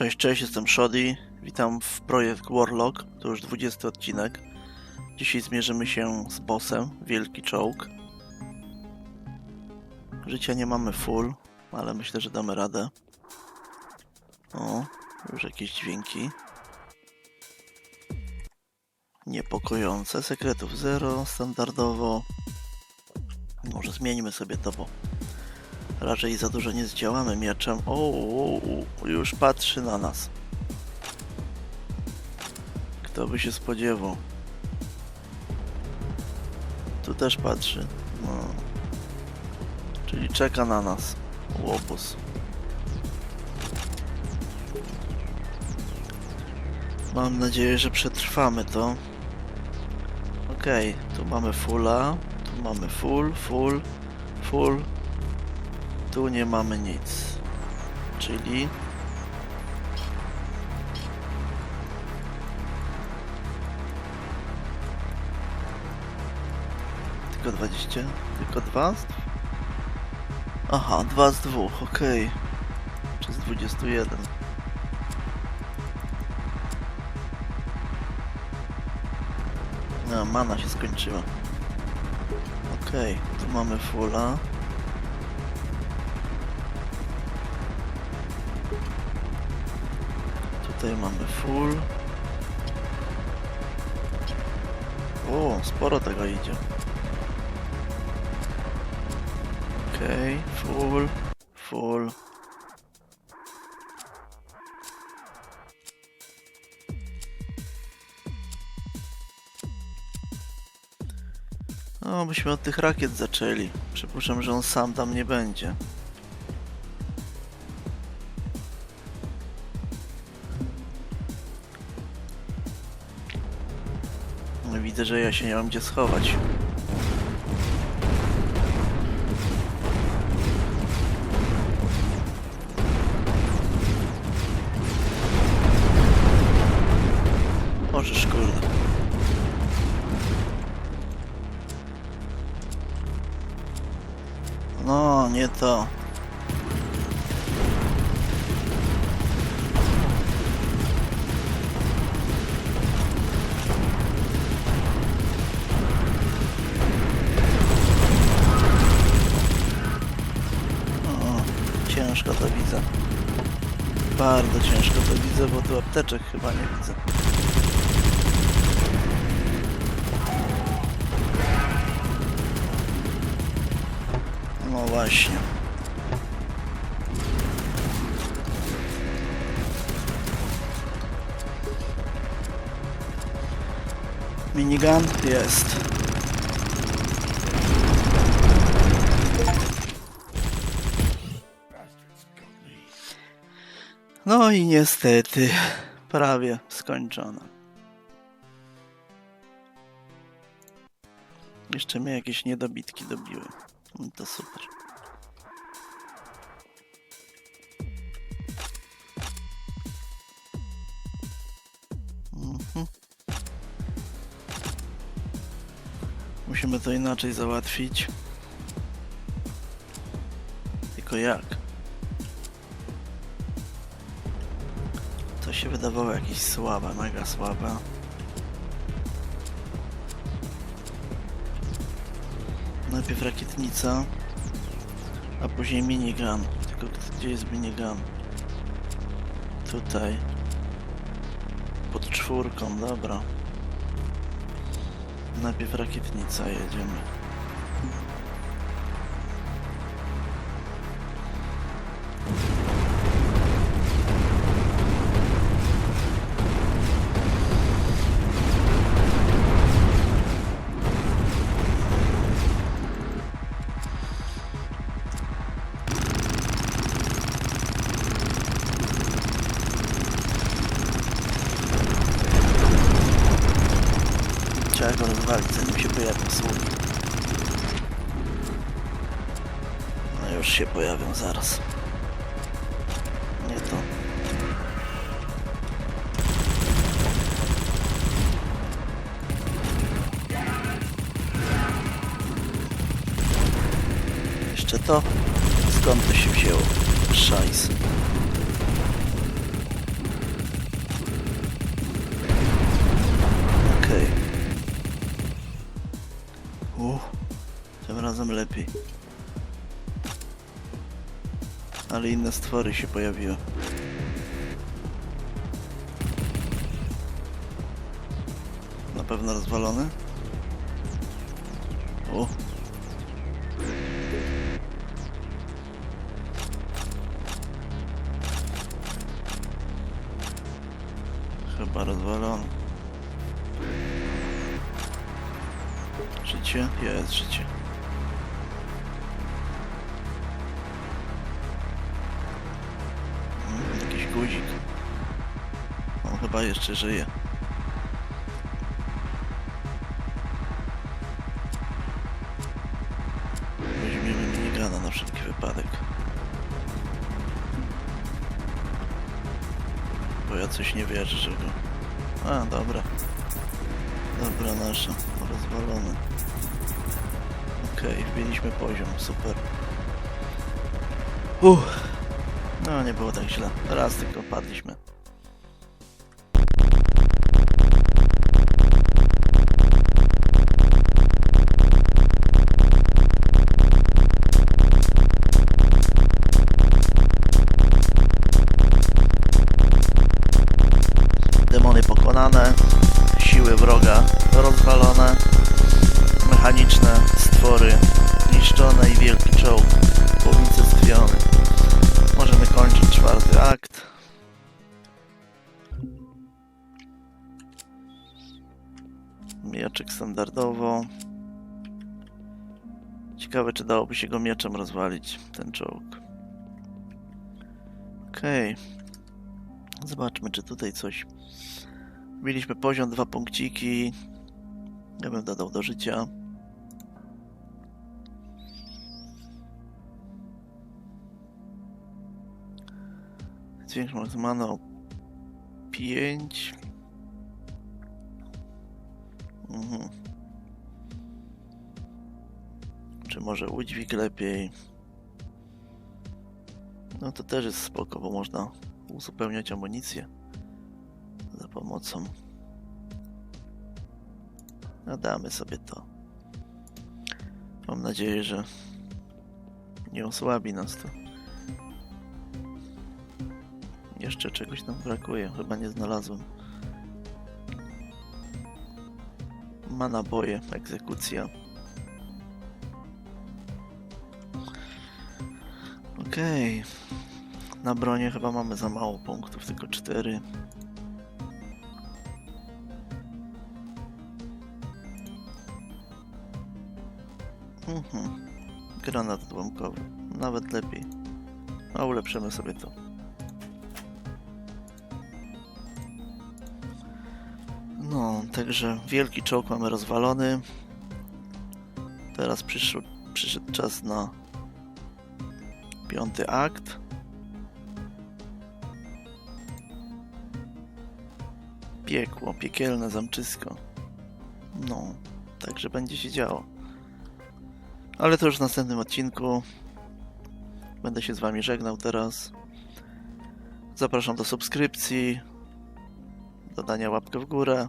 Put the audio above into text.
Cześć, cześć, jestem Shody. Witam w projekt Warlock. To już 20 odcinek. Dzisiaj zmierzymy się z bossem, wielki czołg. Życia nie mamy full, ale myślę, że damy radę. O, już jakieś dźwięki. Niepokojące. Sekretów zero, standardowo. Może zmieńmy sobie to, bo raczej za dużo nie zdziałamy mieczem. O, już patrzy na nas. Kto by się spodziewał? Tu też patrzy. No. Czyli czeka na nas. Łobuz. Mam nadzieję, że przetrwamy to. Okej, tu mamy fulla, tu mamy full, full, full. Tu nie mamy nic. Czyli... Tylko 20? Tylko dwa? Aha, dwa z dwóch, okej. Czy z 21? No, mana się skończyła. Okej, tu mamy fulla. Tutaj mamy full. O, sporo tego idzie. Okej, full, full. No, byśmy od tych rakiet zaczęli. Przypuszczam, że on sam tam nie będzie. Widzę, że ja się nie mam gdzie schować. Możesz. No, nie to. Bardzo ciężko to widzę, bo tu apteczek chyba nie widzę. No właśnie. Minigun jest. No i niestety, prawie skończona. Jeszcze mnie jakieś niedobitki dobiły. No to super. Mhm. Musimy to inaczej załatwić. Tylko jak? Się wydawało jakieś słabe, mega słabe. Najpierw rakietnica, a później minigun. Tylko gdzie jest minigun? Tutaj. Pod czwórką, dobra. Najpierw rakietnica jedziemy. się pojawią zaraz. Nie to. Jeszcze to? Skąd to się wzięło? Szajs. Okej. Okay. Uh, tym razem lepiej. Ale inne stwory się pojawiły. Na pewno rozwalony? O! Chyba rozwalony. Życie? Jest życie. Chyba jeszcze żyje. Weźmiemy minigana na wszelki wypadek. Bo ja coś nie wierzę, że go... A, dobra. Dobra, nasza. Rozwalone. Okej, wbiliśmy poziom, super. Uff. No, nie było tak źle. Raz tylko padliśmy. Mieczyk standardowo. Ciekawe, czy dałoby się go mieczem rozwalić, ten czołg. Okej. Zobaczmy, czy tutaj coś. Mieliśmy poziom, dwa punkciki. Ja bym dodał do życia. Zwiększmy z mana o 5. Mhm. Czy może udźwig lepiej? No to też jest spoko, bo można uzupełniać amunicję za pomocą. No damy sobie to. Mam nadzieję, że nie osłabi nas to. Jeszcze czegoś nam brakuje, chyba nie znalazłem. Ma naboje, egzekucja. Okej. Na bronie chyba mamy za mało punktów, tylko 4. Mhm. Granat odłamkowy. Nawet lepiej. A ulepszymy sobie to. Także wielki czołg mamy rozwalony. Teraz przyszedł czas na piąty akt. Piekło, piekielne zamczysko. No, także będzie się działo. Ale to już w następnym odcinku. Będę się z wami żegnał teraz. Zapraszam do subskrypcji, dodania łapkę w górę